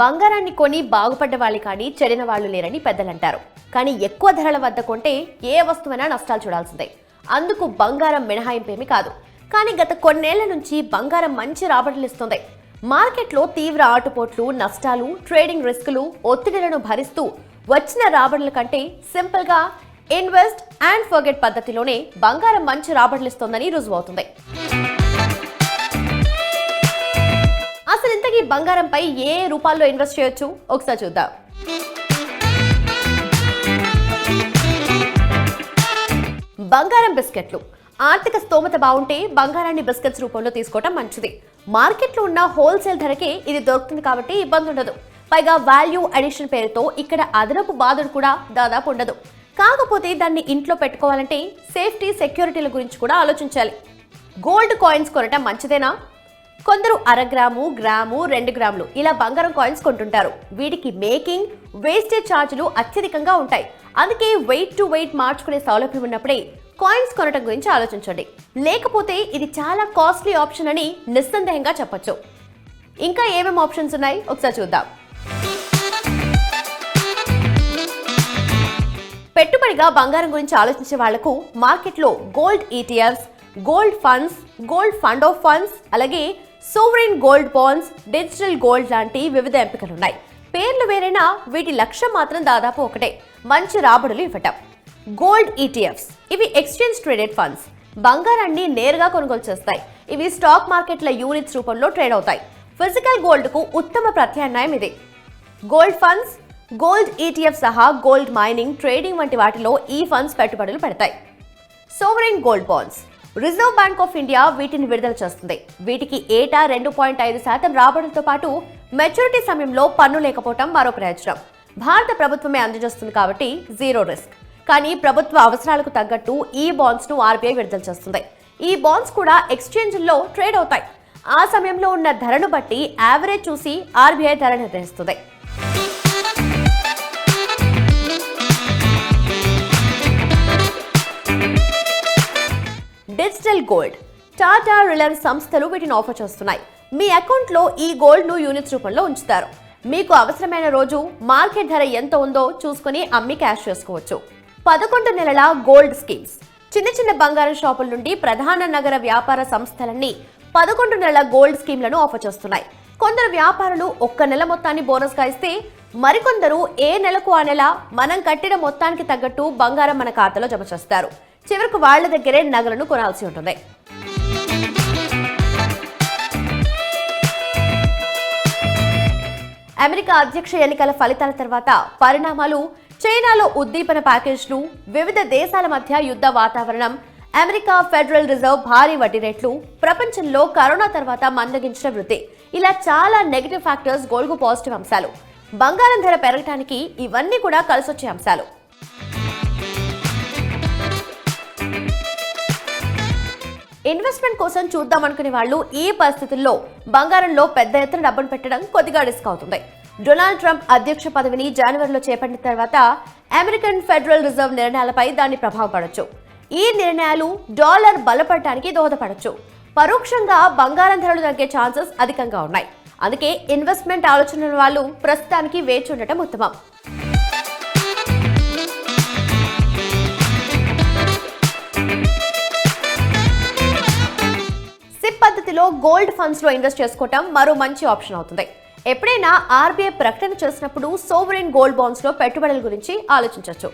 బంగారాన్ని కొని బాగుపడ్డ వాళ్ళు కానీ చెడిన వాళ్ళు లేరని పెద్దలంటారు. కానీ ఎక్కువ ధరల వద్ద కొంటే ఏ వస్తువైనా నష్టాలు చూడాల్సిందే. అందుకు బంగారం మినహాయింపేమీ కాదు. కానీ గత కొన్నేళ్ళ నుంచి బంగారం మంచి రాబడులు ఇస్తుంది. మార్కెట్లో తీవ్ర ఆటుపోట్లు నష్టాలు ట్రేడింగ్ రిస్కులు ఒత్తిడిలను భరిస్తూ వచ్చిన రాబడుల కంటే సింపుల్గా ఇన్వెస్ట్ అండ్ ఫర్గెట్ పద్ధతిలోనే బంగారం మంచి రాబడులు ఇస్తోందని రుజువవుతుంది. బంగారంపై ఏ రూపాల్లో ఇన్వెస్ట్ చేయొచ్చు? ఒకసారి చూద్దాం. బంగారం బిస్కెట్లు. ఆర్థిక స్తోమత బాగుంటే బంగారాన్ని బిస్కెట్స్ రూపంలో తీసుకోవటం మంచిది. మార్కెట్లో ఉన్న హోల్సేల్ ధరకే ఇది దొరుకుతుంది కాబట్టి ఇబ్బంది ఉండదు. పైగా వాల్యూ అడిషన్ పేరుతో ఇక్కడ అదనపు బాధలు కూడా దాదాపు ఉండదు. కాకపోతే దాన్ని ఇంట్లో పెట్టుకోవాలంటే సేఫ్టీ సెక్యూరిటీల గురించి కూడా ఆలోచించాలి. గోల్డ్ కాయిన్స్ కొనటం మంచిదేనా? కొందరు అర గ్రాము గ్రాము రెండు గ్రాములు ఇలా బంగారం కాయిన్స్ కొంటుంటారు. వీటికి మేకింగ్ వేస్టేజ్ ఛార్జీలు అత్యధికంగా ఉంటాయి. అందుకే వెయిట్ టు వెయిట్ మార్చుకునే సౌలభ్యం ఉన్నప్పుడే కాయిన్స్ కొనటం గురించి ఆలోచించండి. లేకపోతే ఇది చాలా కాస్ట్లీ ఆప్షన్ అని నిస్సందేహంగా చెప్పొచ్చు. ఇంకా ఏమేమి ఆప్షన్స్ ఉన్నాయి? ఒకసారి చూద్దాం. పెట్టుబడిగా బంగారం గురించి ఆలోచించే వాళ్ళకు మార్కెట్లో gold ETFs gold funds gold fund of funds అలాగే sovereign gold bonds digital gold లాంటి వివిధ ఎంపికలున్నాయి. పేర్లు వేరైనా వీటి లక్ష్యం మాత్రం దాదాపు ఒకటే మంచి రాబడులు ఇవ్వటం. గోల్డ్ ఈటీఎఫ్స్ ఇవి ఎక్స్చేంజ్ ట్రేడెడ్ ఫండ్స్. బంగారాన్ని నేరుగా కొనుగోలు చేస్తాయి. ఇవి స్టాక్ మార్కెట్ల యూనిట్స్ రూపంలో ట్రేడ్ అవుతాయి. ఫిజికల్ గోల్డ్కు ఉత్తమ ప్రత్యామ్నాయం ఇది. గోల్డ్ ఫండ్స్ గోల్డ్ ఈటీఎఫ్ సహా గోల్డ్ మైనింగ్ ట్రేడింగ్ వంటి వాటిలో ఈ ఫండ్స్ పెట్టుబడులు పెడతాయి. Sovereign gold bonds reserve bank of India వీటిని విడుదల చేస్తుంది. వీటికి ఏటా రెండు పాయింట్ ఐదు శాతం రాబడంతో పాటు మెచ్యూరిటీ సమయంలో పన్ను లేకపోవటం మరో ప్రయోజనం. భారత ప్రభుత్వమే అందజేస్తుంది కాబట్టి జీరో రిస్క్. కానీ ప్రభుత్వ అవసరాలకు తగ్గట్టు ఈ బాండ్స్ను ఆర్బీఐ విడుదల చేస్తుంది. ఈ బాండ్స్ కూడా ఎక్స్చేంజ్ల్లో ట్రేడ్ అవుతాయి. ఆ సమయంలో ఉన్న ధరను బట్టి యావరేజ్ చూసి ఆర్బీఐ ధర నిర్ణయిస్తుంది. Digital gold. టాటా రిలయన్స్ సంస్థలు వీటిని ఆఫర్ చేస్తున్నాయి. మీ అకౌంట్లో ఈ గోల్డ్ను యూనిట్స్ రూపంలో ఉంచుతారు. మీకు అవసరమైన రోజు మార్కెట్ ధర ఎంత ఉందో చూసుకుని అమ్మి క్యాష్ చేసుకోవచ్చు. పదకొండు నెలల గోల్డ్ స్కీమ్స్. చిన్న చిన్న బంగారం షాపుల నుండి ప్రధాన నగర వ్యాపార సంస్థలన్నీ పదకొండు నెలల గోల్డ్ స్కీమ్లను ఆఫర్ చేస్తున్నాయి. కొందరు వ్యాపారులు ఒక్క నెల మొత్తాన్ని బోనస్గా ఇస్తే మరికొందరు ఏ నెలకు ఆ నెల మనం కట్టిన మొత్తానికి తగ్గట్టు బంగారం మన ఖాతాలో జమ చేస్తారు. చివరకు వాళ్ళ దగ్గరే నగలను కొనాల్సి ఉంటుంది. అమెరికా అధ్యక్ష ఎన్నికల ఫలితాల తర్వాత పరిణామాలు చైనాలో ఉద్దీపన ప్యాకేజ్లు వివిధ దేశాల మధ్య యుద్ధ వాతావరణం అమెరికా ఫెడరల్ రిజర్వ్ భారీ వడ్డీ రేట్లు ప్రపంచంలో కరోనా తర్వాత మందగించిన వృద్ధి. ఇలా చాలా నెగిటివ్ ఫ్యాక్టర్స్ గోల్గు పాజిటివ్ అంశాలు. బంగారం ధర పెరగటానికి ఇవన్నీ కూడా కలిసొచ్చే అంశాలు. ఇన్వెస్ట్మెంట్ కోసం చూద్దాం అనుకునే వాళ్ళు ఈ పరిస్థితుల్లో బంగారంలో పెద్ద ఎత్తున డబ్బును పెట్టడం కొద్దిగా రిస్క్ అవుతుంది. డొనాల్డ్ ట్రంప్ అధ్యక్ష పదవిని జనవరిలో చేపట్టిన తర్వాత అమెరికన్ ఫెడరల్ రిజర్వ్ నిర్ణయాలపై దాని ప్రభావం పడవచ్చు ఈ నిర్ణయాలు డాలర్ బలపడటానికి దోహదపడవచ్చు పరోక్షంగా బంగారం ధరలు తగ్గే ఛాన్సెస్ అధికంగా ఉన్నాయి. అందుకే ఇన్వెస్ట్మెంట్ ఆలోచనల వాళ్ళు ప్రస్తుతానికి వేచి ఉండటం ఉత్తమం. సిప్ గోల్డ్ ఫండ్స్లో ఇన్వెస్ట్ చేసుకోవటం మరో మంచి ఆప్షన్ అవుతుంది. ఎప్పుడైనా ఆర్బీఐ ప్రకటన చేసినప్పుడు సోవరెన్ గోల్డ్ బాండ్స్లో పెట్టుబడుల గురించి ఆలోచించవచ్చు